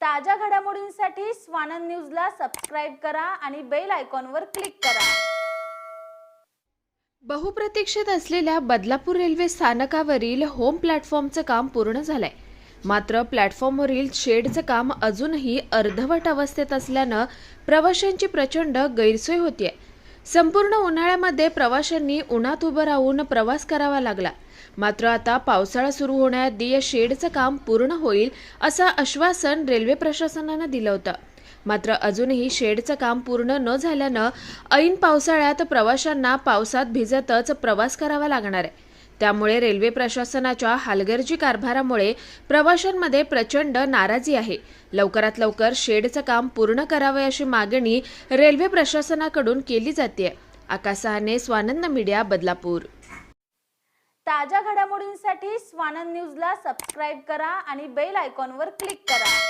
ताज्या घडामोडींसाठी स्वानंद न्यूजला सबस्क्राईब करा आणि बेल आयकॉनवर क्लिक करा. बहुप्रतीक्षित असलेल्या बदलापूर रेल्वे स्थानकावरील होम प्लॅटफॉर्मचं काम पूर्ण झालंय. मात्र प्लॅटफॉर्मवरील शेडचं काम अजूनही अर्धवट अवस्थेत असल्यानं प्रवाशांची प्रचंड गैरसोय होतीये. संपूर्ण उन्हाळ्यामध्ये प्रवाशांनी उन्हात उभं राहून प्रवास करावा लागला. मात्र आता पावसाळा सुरू होण्याआधी या शेडचं काम पूर्ण होईल असं आश्वासन रेल्वे प्रशासनानं दिलं होतं. मात्र अजूनही शेडचं काम पूर्ण न झाल्यानं ऐन पावसाळ्यात प्रवाशांना पावसात भिजतच प्रवास करावा लागणार आहे. त्यामुळे रेल्वे प्रशासनाच्या हालगर्जी कारभारामुळे प्रवाशांमध्ये प्रचंड नाराजी आहे. लवकरात लवकर शेडचं काम पूर्ण करावे अशी मागणी रेल्वे प्रशासनाकडून केली जाते. आकाशहाने स्वानंद मीडिया बदलापूर. ताज्या घडामोडींसाठी स्वानंद न्यूजला सबस्क्राईब करा आणि बेल आयकॉनवर क्लिक करा.